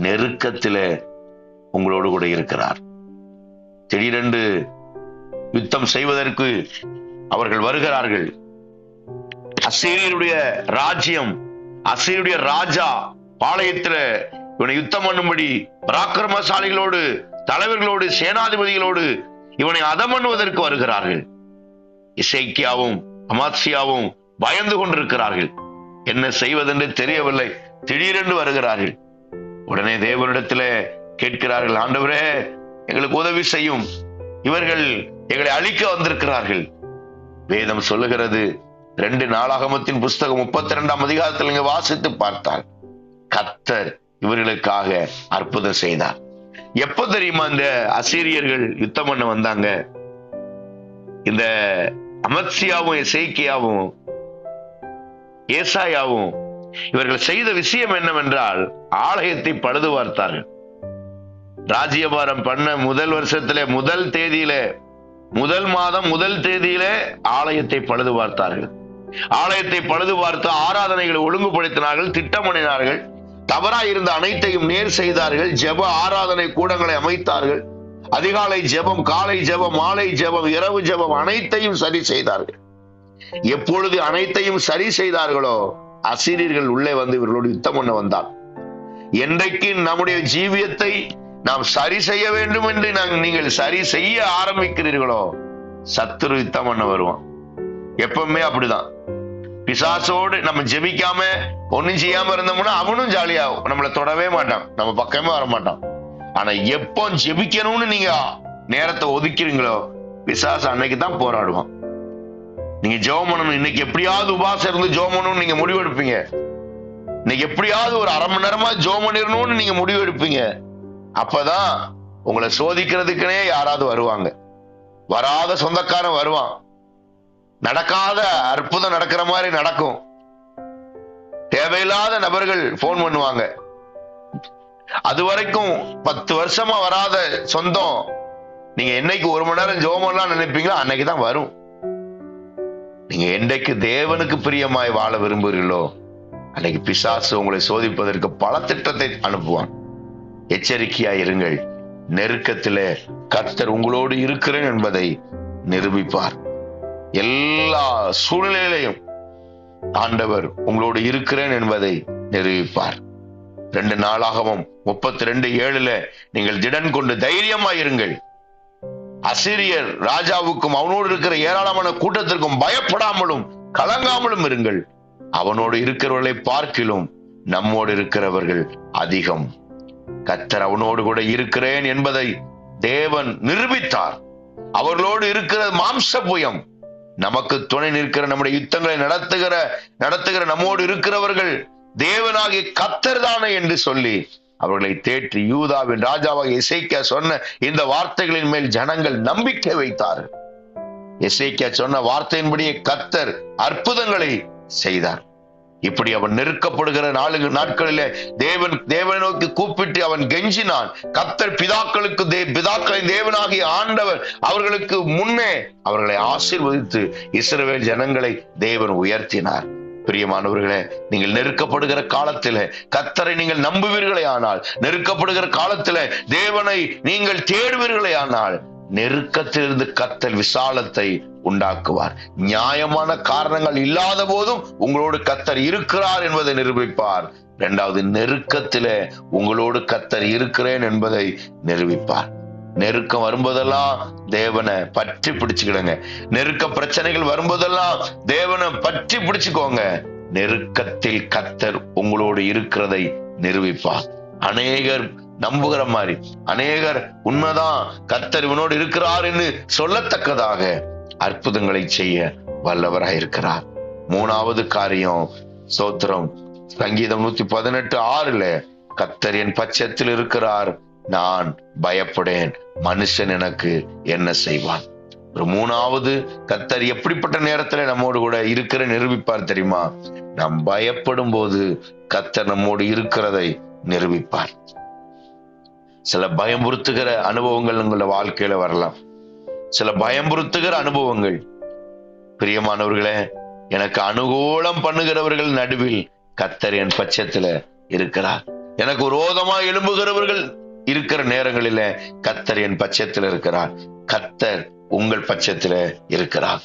நெருக்கத்தில உங்களோடு கூட இருக்கிறார். திடீரென்று யுத்தம் செய்வதற்கு அவர்கள் வருகிறார்கள். அசீரியருடைய ராஜ்யம் அசீருடைய ராஜா பாளையத்துல இவனை யுத்தம் பண்ணும்படி பராக்கிரமசாலிகளோடு தலைவர்களோடு சேனாதிபதிகளோடு இவனை அதம் பண்ணுவதற்கு வருகிறார்கள். இசைக்கியாவும் அமாத்சியாவும் பயந்து கொண்டிருக்கிறார்கள். என்ன செய்வதென்று தெரியவில்லை. திடீரென்று வருகிறார்கள். உடனே தேவனிடத்துல கேட்கிறார்கள் ஆண்டவரே எங்களுக்கு உதவி செய்யும். இவர்கள் எங்களை அழிக்க வந்திருக்கிறார்கள். வேதம் சொல்லுகிறது ரெண்டு நாளாகமத்தின் புஸ்தகம் முப்பத்தி ரெண்டாம் அதிகாரத்தில் இங்க வாசித்து பார்த்தால் கத்தர் இவர்களுக்காக அற்புதம் செய்தார். எப்ப தெரியுமா இந்த அசீரியர்கள் யுத்தம் பண்ண வந்தாங்க? இந்த அமத்சியாவும் இசைக்கியாவும் ஏசாயாவும் இவர்கள் செய்த விஷயம் என்னவென்றால் ஆலயத்தை பழுது பார்த்தார்கள் ராஜ்யபாரம் பண்ண முதல் வருஷத்துல முதல் தேதியில முதல் மாதம் முதல் தேதியில ஆலயத்தை பழுது பார்த்தார்கள் ஆலயத்தை பழுது பார்த்து ஆராதனைகளை ஒழுங்குபடுத்தினார்கள் திட்டமிடினார்கள். தவறாய் இருந்த அனைத்தையும் நேர் செய்தார்கள். ஜெப ஆராதனை கூடங்களை அமைத்தார்கள். அதிகாலை ஜெபம் காலை ஜெபம் மாலை ஜெபம் இரவு ஜெபம் அனைத்தையும் சரி செய்தார்கள். எப்பொழுது அனைத்தையும் சரி செய்தார்களோ அசிரியர்கள் உள்ளே வந்து இவர்களோடு யுத்தம் பண்ண வந்தார். என்றைக்கு நம்முடைய ஜீவியத்தை நாம் சரி செய்ய வேண்டும் என்று நாங்கள் நீங்கள் சரி செய்ய ஆரம்பிக்கிறீர்களோ சத்துரு யுத்தம் பண்ண வருவான். எப்பவுமே அப்படிதான். பிசாசோடு நம்ம ஜெபிக்காம ஒன்றும் செய்யாம இருந்தோம்னா அவனும் ஜாலியாகும். நம்மளை தொடவே மாட்டான். நம்ம பக்கமே வர மாட்டான். ஆனா எப்போ ஜெபிக்கணும்னு நீங்க நேரத்தை ஒதுக்கிறீங்களோ பிசாசு அன்னைக்கு தான் போராடுவான். நீங்க ஜெபம் பண்ணணும் இன்னைக்கு எப்படியாவது உபாசம் இருந்து ஜெபம் பண்ணணும்னு நீங்க முடிவெடுப்பீங்க. இன்னைக்கு எப்படியாவது ஒரு அரை மணி நேரமா ஜெபம் பண்ணிடணும்னு நீங்க முடிவெடுப்பீங்க. அப்பதான் உங்களை சோதிக்கிறதுக்குனே யாராவது வருவாங்க. வராத சொந்தக்காரன் வருவான். நடக்காத அற்புதம் நடக்கிற மாதிரி நடக்கும். தேவையில்லாத நபர்கள் போன் பண்ணுவாங்க. அது வரைக்கும் பத்து வருஷமா வராத சொந்தம் நீங்க என்னைக்கு ஒரு மணி நேரம் ஜோமெல்லாம் நினைப்பீங்களோ அன்னைக்கு தான் வரும். நீங்க என்றைக்கு தேவனுக்கு பிரியமாய் வாழ விரும்புகிறீர்களோ அன்னைக்கு பிசாசு உங்களை சோதிப்பதற்கு பல திட்டத்தை அனுப்புவான். எச்சரிக்கையா இருங்கள். நெருக்கத்திலே கர்த்தர் உங்களோடு இருக்கிறேன் என்பதை நிரூபிப்பார். எல்லா சூழ்நிலையிலையும் ஆண்டவர் உங்களோடு இருக்கிறேன் என்பதை நிரூபிப்பார். ரெண்டு நாளாகவும் முப்பத்தி ரெண்டு ஏழுல நீங்கள் திடன் கொண்டு தைரியமா இருங்கள். அசிரியர் ராஜாவுக்கும் அவனோடு இருக்கிற ஏராளமான கூட்டத்திற்கும் பயப்படாமலும் கலங்காமலும் இருங்கள். அவனோடு இருக்கிறவர்களை பார்க்கிலும் நம்மோடு இருக்கிறவர்கள் அதிகம். கத்தர் அவனோடு கூட இருக்கிறேன் என்பதை தேவன் நிரூபித்தார். அவர்களோடு இருக்கிற மாம்ச புயம் நமக்கு துணை நிற்கிற நம்முடைய யுத்தங்களை நடத்துகிற நடத்துகிற நம்மோடு இருக்கிறவர்கள் தேவனாகிய கத்தர் தானே என்று சொல்லி அவர்களை தேற்றி யூதாவின் ராஜாவாக இசைக்க சொன்ன இந்த வார்த்தைகளின் மேல் ஜனங்கள் நம்பிக்கை வைத்தார் இசைக்க சொன்ன வார்த்தையின்படியே கத்தர் அற்புதங்களை செய்தார். இப்படி அவன் நெருக்கப்படுகிற நாலு நாட்களிலே தேவன் தேவனை நோக்கி கூப்பிட்டு அவன் கெஞ்சினான். கத்தர் பிதாக்களுக்கு தே பிதாக்களின் தேவனாகிய ஆண்டவர் அவர்களுக்கு முன்னே அவர்களை ஆசிர்வதித்து இஸ்ரவேல் ஜனங்களை தேவன் உயர்த்தினார். பிரியமானவர்களே நீங்கள் நெருக்கப்படுகிற காலத்தில் கத்தரை நீங்கள் நம்புவீர்களே ஆனால் நெருக்கப்படுகிற காலத்தில் தேவனை நீங்கள் தேடுவீர்களே ஆனால் நெருக்கத்திலிருந்து கத்தல் விசாலத்தை உண்டாக்குவார். நியாயமான காரணங்கள் இல்லாத போதும் உங்களோடு கத்தர் இருக்கிறார் என்பதை நிரூபிப்பார். இரண்டாவது நெருக்கத்தில் உங்களோடு கத்தர் இருக்கிறேன் என்பதை நிரூபிப்பார். நெருக்கம் வரும்போதெல்லாம் தேவனை பற்றி பிடிச்சுக்கிடுங்க. நெருக்க பிரச்சனைகள் வரும்போதெல்லாம் தேவனை பற்றி பிடிச்சுக்கோங்க. நெருக்கத்தில் கத்தர் உங்களோடு இருக்கிறதை நிரூபிப்பார். அநேகர் நம்புகிற மாதிரி அநேகர் உண்மைதான் கத்தர் இவனோடு இருக்கிறார் என்று சொல்லத்தக்கதாக அற்புதங்களை செய்ய வல்லவராய் இருக்கிறார். மூணாவது காரியம் சோத்திரம் சங்கீதம் நூத்தி பதினெட்டு ஆறுல கத்தர் என் பட்சத்தில் இருக்கிறார். நான் பயப்படேன். மனுஷன் எனக்கு என்ன செய்வான்? ஒரு மூணாவது கத்தர் எப்படிப்பட்ட நேரத்துல நம்மோடு கூட இருக்கிற நிரூபிப்பார் தெரியுமா? நாம் பயப்படும் போது கத்தர் நம்மோடு இருக்கிறதை நிரூபிப்பார். சில பயமுறுத்துகிற அனுபவங்கள் உங்களோட வாழ்க்கையில வரலாம். சில பயமுறுத்துகிற அனுபவங்கள். பிரியமானவர்களே எனக்கு அனுகூலம் பண்ணுகிறவர்கள் நடுவில் கத்தர் என் பட்சத்துல இருக்கிறார். எனக்கு விரோதமா எழும்புகிறவர்கள் இருக்கிற நேரங்களில கத்தர் என் பட்சத்தில் இருக்கிறார். கத்தர் உங்கள் பட்சத்தில் இருக்கிறார்.